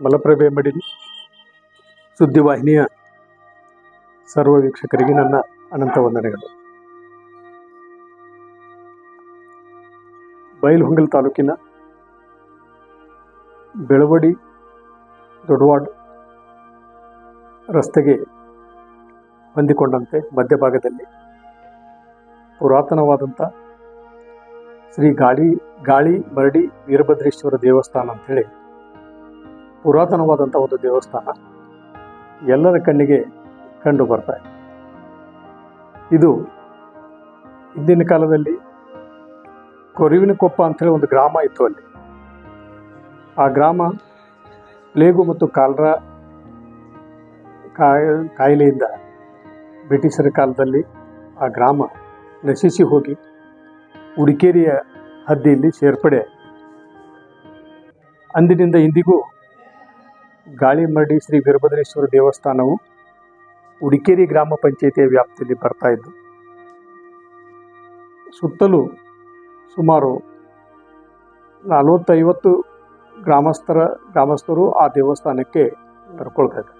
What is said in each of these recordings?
ರಕ್ತಪ್ರಭೆ ಮಡಿಲಿ ಸುದ್ದಿವಾಹಿನಿಯ ಸರ್ವ ವೀಕ್ಷಕರಿಗೆ ನನ್ನ ಅನಂತ ವಂದನೆಗಳು. ಬೈಲ್ಹೊಂಗಲ್ ತಾಲೂಕಿನ ಬೆಳವಡಿ ದೊಡ್ಡವಾಡ್ ರಸ್ತೆಗೆ ಹೊಂದಿಕೊಂಡಂತೆ ಮಧ್ಯಭಾಗದಲ್ಲಿ ಪುರಾತನವಾದಂಥ ಶ್ರೀ ಗಾಳಿ ಗಾಳಿ ಮರಡಿ ವೀರಭದ್ರೇಶ್ವರ ದೇವಸ್ಥಾನ ಅಂಥೇಳಿ ಪುರಾತನವಾದಂಥ ಒಂದು ದೇವಸ್ಥಾನ ಎಲ್ಲರ ಕಣ್ಣಿಗೆ ಕಂಡು ಬರ್ತಾ ಇದೆ. ಇದು ಹಿಂದಿನ ಕಾಲದಲ್ಲಿ ಕೊರಿವಿನ ಕೊಪ್ಪ ಅಂಥೇಳಿ ಒಂದು ಗ್ರಾಮ ಇತ್ತು ಅಲ್ಲಿ. ಆ ಗ್ರಾಮ ಪ್ಲೇಗು ಮತ್ತು ಕಾಲ್ರ ಕಾಯ, ಕಾಯಿಲೆಯಿಂದ ಬ್ರಿಟಿಷರ ಕಾಲದಲ್ಲಿ ಆ ಗ್ರಾಮ ನಶಿಸಿ ಹೋಗಿ ಉಡಿಕೇರಿಯ ಹದ್ದಿಯಲ್ಲಿ ಸೇರ್ಪಡೆ. ಅಂದಿನಿಂದ ಇಂದಿಗೂ ಗಾಳಿಮರಡಿ ಶ್ರೀ ವೀರಭದ್ರೇಶ್ವರ ದೇವಸ್ಥಾನವು ಉಡಿಕೇರಿ ಗ್ರಾಮ ಪಂಚಾಯಿತಿಯ ವ್ಯಾಪ್ತಿಯಲ್ಲಿ ಬರ್ತಾ ಇದ್ದು, ಸುತ್ತಲೂ ಸುಮಾರು ನಲವತ್ತೈವತ್ತು ಗ್ರಾಮಸ್ಥರ, ಗ್ರಾಮಸ್ಥರು ಆ ದೇವಸ್ಥಾನಕ್ಕೆ ನಡ್ಕೊಳ್ತಾ ಇದ್ದಾರೆ.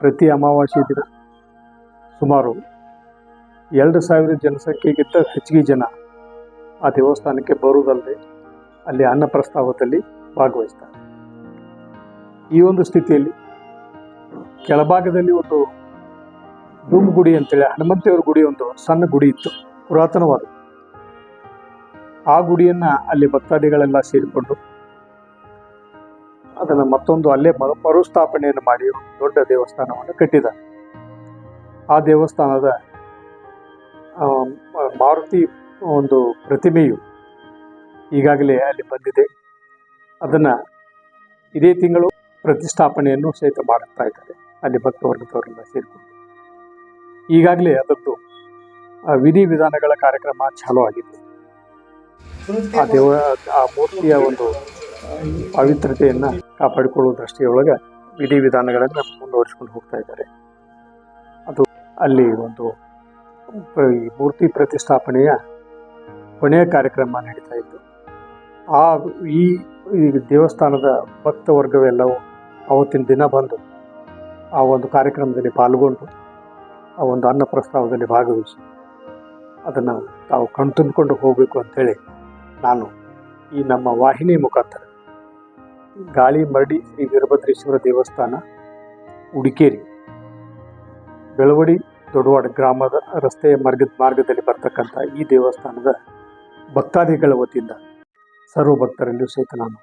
ಪ್ರತಿ ಅಮಾವಾಸ್ಯೆ ದಿನ ಸುಮಾರು ಎರಡು ಸಾವಿರ ಜನಸಂಖ್ಯೆಗಿಂತ ಹೆಚ್ಚಿಗೆ ಜನ ಆ ದೇವಸ್ಥಾನಕ್ಕೆ ಬರುವುದಲ್ಲದೆ ಅಲ್ಲಿ ಅನ್ನ ಪ್ರಸ್ತಾವದಲ್ಲಿ ಭಾಗವಹಿಸ್ತಾರೆ. ಈ ಒಂದು ಸ್ಥಿತಿಯಲ್ಲಿ ಕೆಳಭಾಗದಲ್ಲಿ ಒಂದು ಧೂಮ್ ಗುಡಿ ಅಂತೇಳಿ, ಹನುಮಂತೇವ್ರ ಗುಡಿ ಒಂದು ಸಣ್ಣ ಗುಡಿ ಇತ್ತು, ಪುರಾತನವಾದ. ಆ ಗುಡಿಯನ್ನ ಅಲ್ಲಿ ಭಕ್ತಾದಿಗಳೆಲ್ಲ ಸೇರಿಕೊಂಡು ಅದನ್ನು ಮತ್ತೊಂದು ಅಲ್ಲೇ ಮರು, ಮರುಸ್ಥಾಪನೆಯನ್ನು ಮಾಡಿ ದೊಡ್ಡ ದೇವಸ್ಥಾನವನ್ನು ಕಟ್ಟಿದ್ದಾರೆ. ಆ ದೇವಸ್ಥಾನದ ಮಾರುತಿ ಒಂದು ಪ್ರತಿಮೆಯು ಈಗಾಗಲೇ ಅಲ್ಲಿ ಬಂದಿದೆ. ಅದನ್ನು ಇದೇ ತಿಂಗಳು ಪ್ರತಿಷ್ಠಾಪನೆಯನ್ನು ಸಹಿತ ಮಾಡುತ್ತಾ ಇದ್ದಾರೆ. ಅಲ್ಲಿ ಭಕ್ತವರ್ಗದವರೆಲ್ಲ ಸೇರಿಕೊಂಡು. ಈಗಾಗಲೇ ಅದರದ್ದು ವಿಧಿ ವಿಧಾನಗಳ ಕಾರ್ಯಕ್ರಮ ಚಾಲೂ ಆಗಿದೆ. ಆ ದೇವ, ಆ ಮೂರ್ತಿಯ ಒಂದು ಪವಿತ್ರತೆಯನ್ನು ಕಾಪಾಡಿಕೊಳ್ಳುವ ದೃಷ್ಟಿಯೊಳಗೆ ವಿಧಿ ವಿಧಾನಗಳನ್ನು ಮುಂದುವರಿಸಿಕೊಂಡು ಹೋಗ್ತಾ ಇದ್ದಾರೆ. ಅದು ಅಲ್ಲಿ ಒಂದು, ಈ ಮೂರ್ತಿ ಪ್ರತಿಷ್ಠಾಪನೆಯ ಕೊನೆಯ ಕಾರ್ಯಕ್ರಮ ನಡೀತಾ ಇತ್ತು. ಆ, ಈ ದೇವಸ್ಥಾನದ ಭಕ್ತ ವರ್ಗವೆಲ್ಲವೂ ಅವತ್ತಿನ ದಿನ ಬಂದು ಆ ಒಂದು ಕಾರ್ಯಕ್ರಮದಲ್ಲಿ ಪಾಲ್ಗೊಂಡು ಆ ಒಂದು ಅನ್ನ ಪ್ರಸ್ತಾವದಲ್ಲಿ ಭಾಗವಹಿಸಿ ಅದನ್ನು ತಾವು ಕಣ್ತುಂಬಿಕೊಂಡು ಹೋಗಬೇಕು ಅಂಥೇಳಿ ನಾನು ಈ ನಮ್ಮ ವಾಹಿನಿ ಮುಖಾಂತರ ಗಾಳಿ ಮರಡಿ ಶ್ರೀ ವೀರಭದ್ರೇಶ್ವರ ದೇವಸ್ಥಾನ ಉಡಿಕೇರಿ ಬೆಳವಡಿ ದೊಡ್ಡವಾಡ ಗ್ರಾಮದ ರಸ್ತೆಯ ಮಾರ್ಗದ ಮಾರ್ಗದಲ್ಲಿ ಬರ್ತಕ್ಕಂಥ ಈ ದೇವಸ್ಥಾನದ ಭಕ್ತಾದಿಗಳ ವತಿಯಿಂದ ಸರ್ವ ಭಕ್ತರಲ್ಲಿಯೂ ಸಹಿತ ನಾನು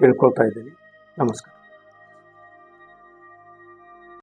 ಕೇಳ್ಕೊಳ್ತಾ ಇದ್ದೀನಿ. ನಮಸ್ಕಾರ.